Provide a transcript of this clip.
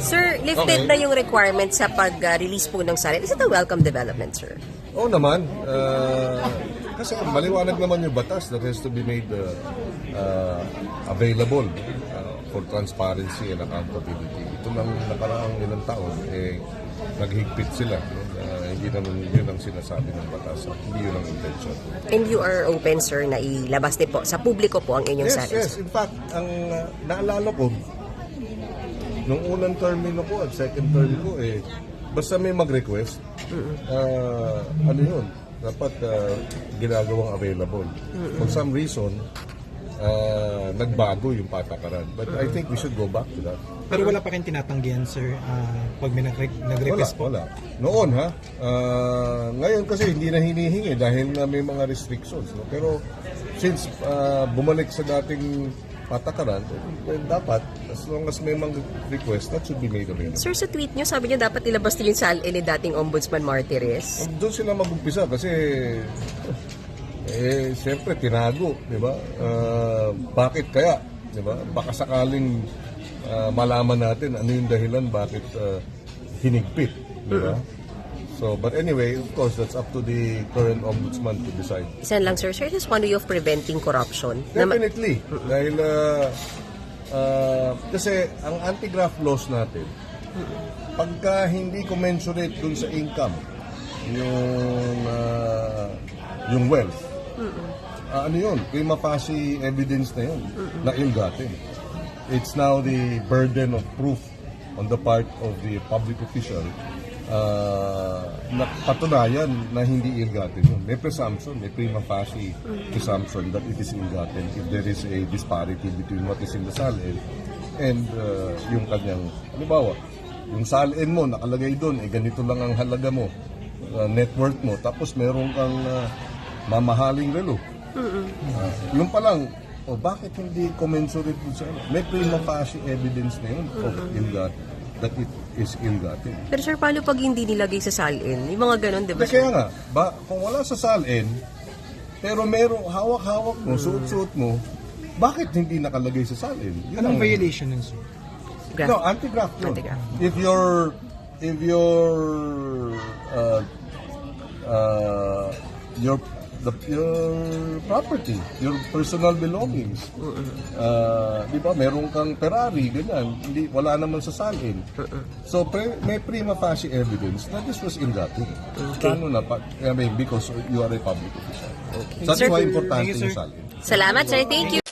Sir, lifted Okay. na yung requirement sa pag-release po ng salin. Is it a welcome development, sir? Oo naman. Uh, kasi maliwanag naman yung batas that has to be made uh, uh, available uh, for transparency and accountability. Ito lang nakaraang ilang taon, eh, naghigpit sila. No? Uh, hindi naman yun ang sinasabi ng batas. at Hindi yun ang intention. And you are open, sir, na ilabas din po sa publiko po ang inyong Yes, salin. yes. In fact, ang uh, naalala ko, nung unang termino ko at second term ko, eh, basta may mag-request, uh, ano yun, dapat uh, ginagawang available. For some reason, uh, nagbago yung patakaran. But I think we should go back to that. Pero wala pa rin tinatanggihan, sir, ah, pag may nag- Wala, nag-request po. wala. Noon ha, uh, ngayon kasi hindi na hinihingi dahil na may mga restrictions. No? Pero since uh, bumalik sa dating patakaran, eh, dapat as long as may mga request, that should be made available. Sir, sa tweet nyo, sabi nyo dapat ilabas din yung salin ni dating Ombudsman Martires. Doon sila mag-umpisa kasi eh siyempre tinago, 'di ba? Ah, bakit kaya, 'di ba? Baka sakaling ah, malaman natin ano yung dahilan bakit ah, hinigpit, 'di ba? So, but anyway, of course, that's up to the current ombudsman to decide. Isa lang, sir. Sir, this one way of preventing corruption. Definitely. Dahil, ah, ah, kasi ang anti-graft laws natin, pagka hindi commensurate dun sa income, yung, ah, yung wealth, ah, ano yun, prima facie evidence na yun, na ill-gotten. It's now the burden of proof on the part of the public official uh, na patunayan na hindi ill-gotten yun. May presumption, may prima facie presumption that it is ill-gotten if there is a disparity between what is in the salin and uh, yung kanyang, halimbawa, yung salin mo, nakalagay doon, eh ganito lang ang halaga mo, uh, net worth mo, tapos meron kang uh, mamahaling relo. Ah, yung pa lang, o bakit hindi commensurate dun sa ano? May prima facie evidence na yun of ill that it is ill-gotten. Pero sir, paano pag hindi nilagay sa salin? Yung mga ganon, di ba, Hindi, kaya nga, ba, kung wala sa salin, pero merong hawak-hawak mo, suot-suot mo, bakit hindi nakalagay sa salin? Yun Anong ang- violation nun, sir? Graft. No, anti-graft yun. Anti-graft. If your if your uh, uh, your the, your property, your personal belongings. Uh, di ba, meron kang Ferrari, ganyan, hindi, wala naman sa salin. So, pre, may prima facie evidence na this was ill-gotten. Lalo na, pa, I mean, because you are a public official. Sa Sir, why importante yung salin. Salamat, sir. Thank you.